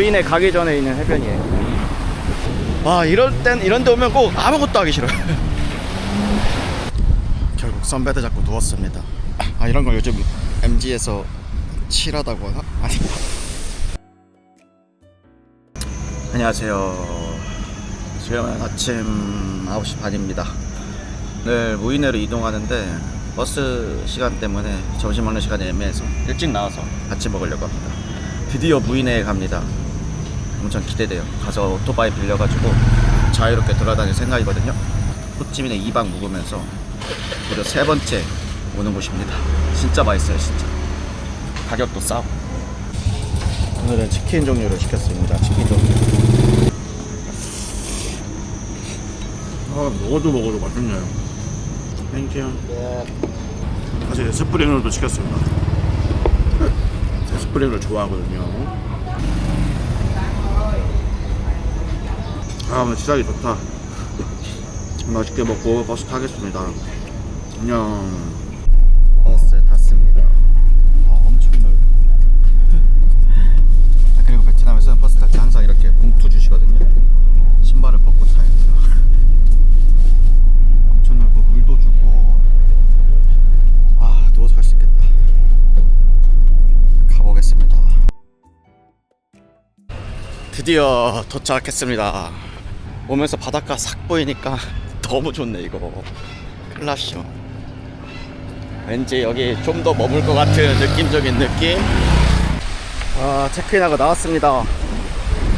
무인에 가기 전에 있는 해변이에요. 아 이럴 땐 이런 데 오면 꼭 아무것도 하기 싫어요. 결국 선베드 잡고 누웠습니다. 아 이런 걸 요즘 MG에서 칠하다고 하나? 아니. 안녕하세요. 지금은 아침 9시 반입니다. 늘 무인회로 이동하는데 버스 시간 때문에 점심 먹는 시간이 애매해서 일찍 나와서 아침 먹으려고 합니다. 드디어 무인회에 갑니다. 엄청 기대돼요. 가서 오토바이 빌려가지고 자유롭게 돌아다닐 생각이거든요. 호찌민에 2박 묵으면서 무려 세 번째 오는 곳입니다. 진짜 맛있어요, 진짜. 가격도 싸고. 오늘은 치킨 종류를 시켰습니다. 치킨 종류. 아, 먹어도 먹어도 맛있네요. 땡큐. 사실 스프링롤도 시켰습니다. 스프링롤 좋아하거든요. 아, 오늘 시작이 좋다. 맛있게 먹고 버스 타겠습니다. 안녕. 버스에 탔습니다. 아, 엄청 넓어. 아, 그리고 베트남에서는 버스 탈 때 항상 이렇게 봉투 주시거든요. 신발을 벗고 타야 돼요. 엄청 넓고 물도 주고. 아, 누워서 갈 수 있겠다. 가보겠습니다. 드디어 도착했습니다. 오면서 바닷가 싹 보이니까 너무 좋네 이거. 클라시오. 왠지 여기 좀 더 머물 것 같은 느낌적인 느낌. 아, 체크인하고 나왔습니다.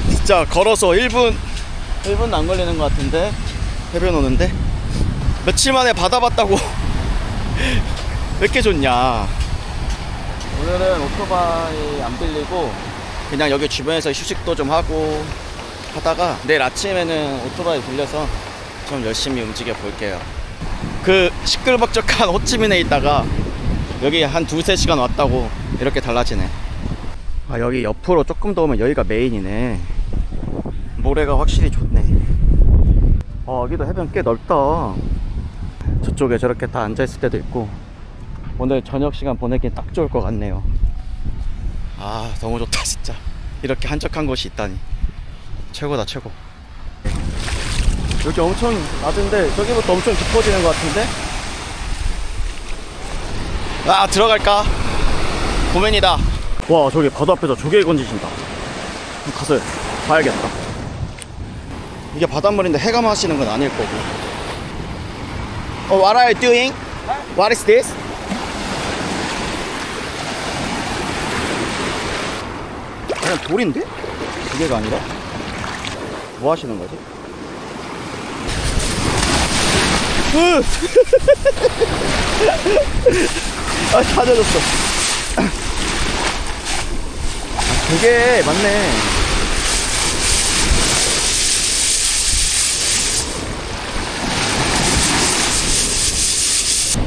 진짜 걸어서 1분, 1분도 안 걸리는 것 같은데? 해변 오는데? 며칠 만에 받아봤다고. 왜 이렇게 좋냐. 오늘은 오토바이 안 빌리고, 그냥 여기 주변에서 휴식도 좀 하고 하다가 내일 아침에는 오토바이 빌려서 좀 열심히 움직여 볼게요. 그 시끌벅적한 호치민에 있다가 여기 한 두세 시간 왔다고 이렇게 달라지네. 아 여기 옆으로 조금 더 오면 여기가 메인이네. 모래가 확실히 좋네. 아 여기도 해변 꽤 넓다. 저쪽에 저렇게 다 앉아있을 때도 있고 오늘 저녁 시간 보내기 딱 좋을 것 같네요. 아 너무 좋다 진짜. 이렇게 한적한 곳이 있다니 최고다 최고 여기 엄청 낮은데 저기부터 엄청 깊어지는 것 같은데? 아 들어갈까? 고맨이다 와 저기 바다 앞에서 조개 건지신다 한번 가서 봐야겠다 이게 바닷물인데 해감 하시는 건 아닐 거고 어, what are you doing? What is this? 그냥 돌인데? 조개가 아니라? 뭐 하시는 거지? 으! 아, 다 젖었어. 아, 되게 맞네.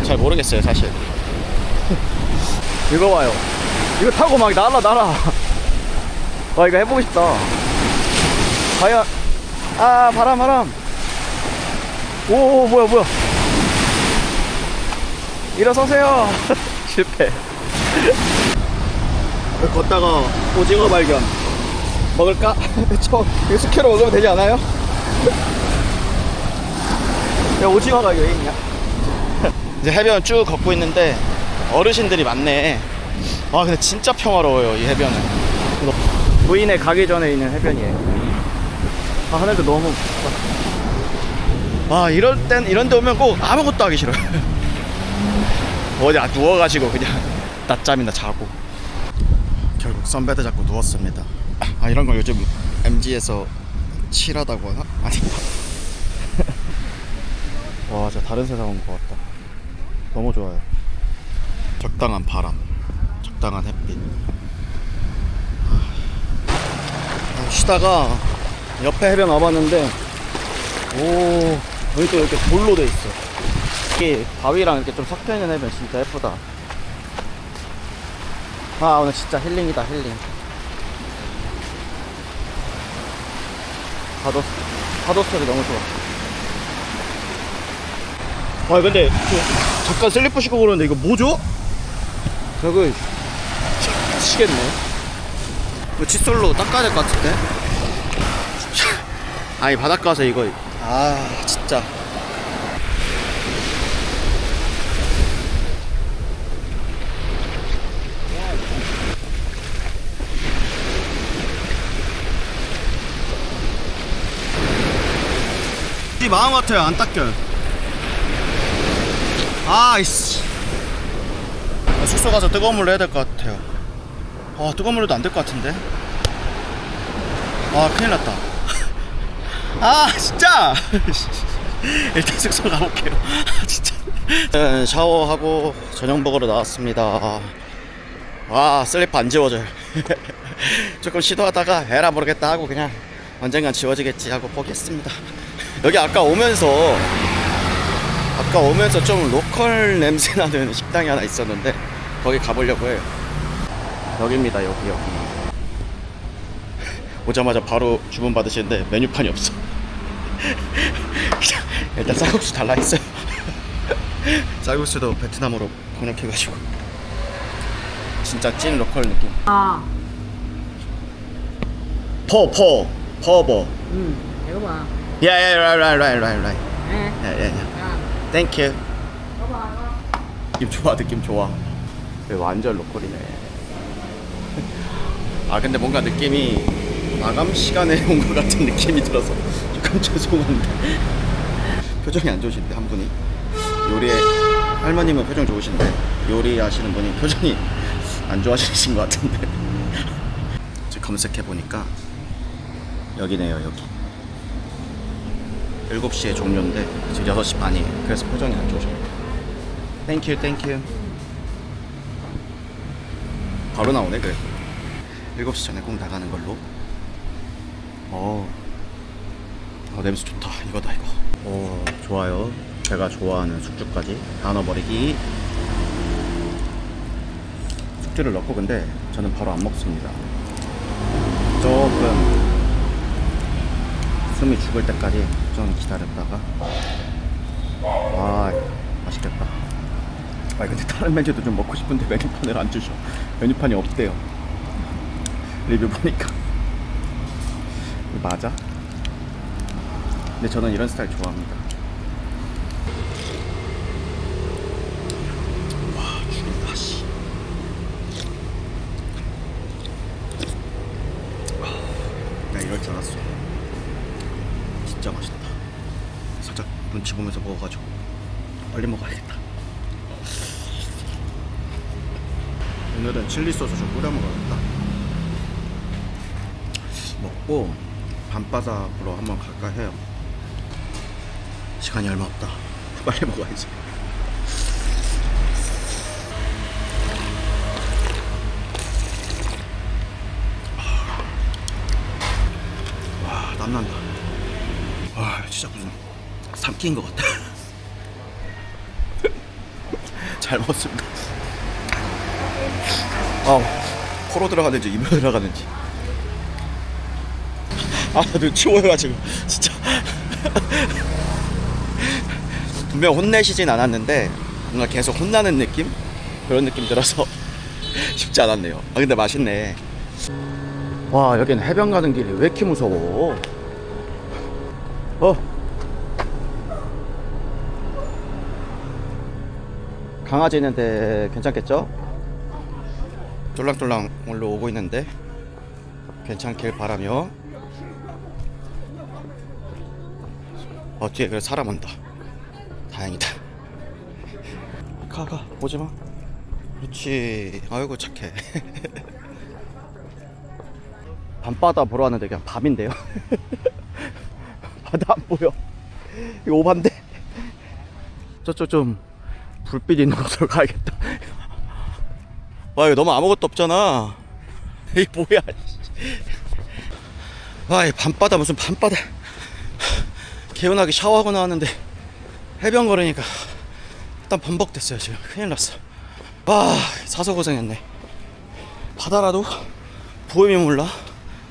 잘 모르겠어요, 사실. 이거 봐요. 이거 타고 막 날아, 날아. 와, 이거 해보고 싶다. 과연, 아, 바람, 바람. 오, 오 뭐야 뭐야. 일어서세요. 실패. 걷다가 오징어 발견. 먹을까? 저 이거 숙회로 먹으면 되지 않아요? 야 오징어가 여기 있냐? 이제 해변 쭉 걷고 있는데 어르신들이 많네. 아 근데 진짜 평화로워요 이 해변은. 무인에 가기 전에 있는 해변이에요 아 하늘도 너무 아 이럴 땐 이런 데 오면 꼭 아무것도 하기 싫어요. 어디 아, 누워가지고 그냥 낮잠이나 자고. 결국 선베드 잡고 누웠습니다. 아 이런 걸 요즘 MG에서 칠하다고 하나? 아니. 와 진짜 다른 세상 온 것 같다. 너무 좋아요. 적당한 바람 적당한 햇빛. 아, 쉬다가 옆에 해변 와봤는데 오 여기 또 이렇게 돌로 돼 있어. 이게 바위랑 이렇게 좀 섞여 있는 해변 진짜 예쁘다. 아 오늘 진짜 힐링이다 힐링. 파도 파도 소리 너무 좋아. 아 근데 저, 잠깐 슬리퍼 신고 그러는데 이거 뭐죠? 저거 미치겠네. 이거 칫솔로 닦아야 될 것 같은데? 아니 바닷가 가서 이거 아 진짜. 이 마음 같아요 안 닦여요. 아이씨. 숙소 가서 뜨거운 물로 해야 될 것 같아요. 아 뜨거운 물로도 안 될 것 같은데? 아 큰일 났다 아 진짜! 일단 숙소 가볼게요. 아, 진짜. 네, 샤워하고 저녁 먹으러 나왔습니다. 와 슬리퍼 안 지워져요. 조금 시도하다가 에라 모르겠다 하고 그냥 언젠간 지워지겠지 하고 포기했습니다. 여기 아까 오면서 아까 오면서 좀 로컬 냄새 나는 식당이 하나 있었는데 거기 가보려고 해요. 여기입니다 여기 여기. 오자마자 바로 주문 받으시는데 메뉴판이 없어 일단 쌀국수 달라 했어요 쌀국수도 베트남으로 번역해가지고 진짜 찐 로컬 느낌 À, 퍼, 퍼, 퍼버 hiểu mà. Yeah, yeah, right, right, right, Thank you. không? 느낌 좋아, 느낌 좋아. 완전 로컬이네. 아, 근데 뭔가 느낌이 마감 시간에 온 것 같은 느낌이 들어서 조금 죄송한데. 표정이 안 좋으신데, 한 분이. 요리에, 할머님은 표정 좋으신데, 요리하시는 분이 표정이 안 좋아지신 것 같은데. 지금 검색해 보니까, 여기네요, 여기. 7시에 종료인데, 지금 6시 반이에요. 그래서 표정이 안 좋으셔요. 땡큐 땡큐 바로 나오네 그래 7시 전에 꼭 나가는 걸로 어, 어 냄새 좋다. 이거다 이거. 오 좋아요. 제가 좋아하는 숙주까지 다 넣어버리기. 숙주를 넣고 근데 저는 바로 안 먹습니다. 조금 숨이 죽을 때까지 좀 기다렸다가. 아 맛있겠다. 아 근데 다른 메뉴도 좀 먹고 싶은데 메뉴판을 안 주셔. 메뉴판이 없대요. 리뷰 보니까. 맞아? 근데 저는 이런 스타일 좋아합니다. 씨. 아, 먹어가지고 빨리 먹어야겠다. 오늘은 칠리 소스 좀 뿌려 먹어야겠다. 먹고 밤바닥으로 한번 갈까 해요. 시간이 얼마 없다. 빨리 먹어야지. 와, 땀난다. 와, 진짜 무슨 삼키인 것 같다. 잘 먹었습니다. 아, 코로 들어가는지 입으로 들어가는지. 아, 눈치 보여가지고 진짜. 분명 혼내시진 않았는데 뭔가 계속 혼나는 느낌 그런 느낌 들어서 쉽지 않았네요. 아 근데 맛있네. 와 여기는 해변 가는 길이 왜 이렇게 무서워? 어. 강아지 있는데 괜찮겠죠? 쫄랑쫄랑 올라오고 있는데 괜찮길 바라며 어 뒤에 그래 사람 온다 다행이다. 가가. 보지마. 그렇지. 아이고 착해. 밤바다 보러 왔는데 그냥 밤인데요? 바다 안 보여. 이거 오반데? 저쪽 좀 불빛 있는 곳으로 가야겠다. 와 이거 너무 아무것도 없잖아. 이 뭐야 와이 밤바다 무슨 밤바다. 개운하게 샤워하고 나왔는데 해변 걸으니까 땀 범벅됐어요 지금. 큰일 났어. 와 사서 고생했네. 바다라도 보이면 몰라.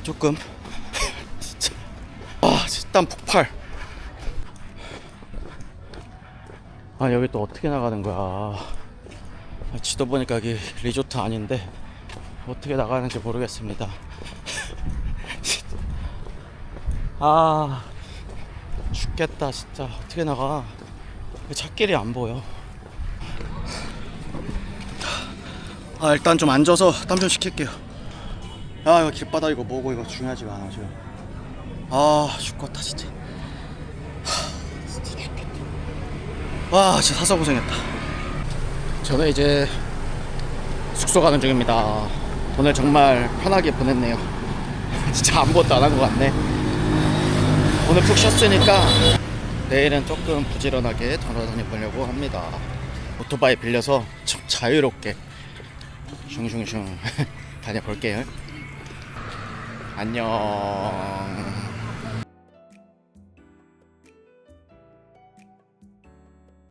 조금. 진짜. 와 진짜 땀 폭발. 아 여기 또 어떻게 나가는 거야? 아, 지도 보니까 여기 리조트 아닌데 어떻게 나가는지 모르겠습니다. 아 죽겠다 진짜. 어떻게 나가 차길이 안 보여? 아 일단 좀 앉아서 땀 좀 식힐게요. 아 이거 길바닥 이거 뭐고 이거 중요하지가 않아 지금. 아 죽겠다 진짜. 하, 진짜 죽겠다 와 진짜 사서 고생했다. 저는 이제 숙소 가는 중입니다. 오늘 정말 편하게 보냈네요. 진짜 아무것도 안 한 것 같네. 오늘 푹 쉬었으니까 내일은 조금 부지런하게 돌아다녀 보려고 합니다. 오토바이 빌려서 참 자유롭게 슝슝슝 다녀볼게요. 안녕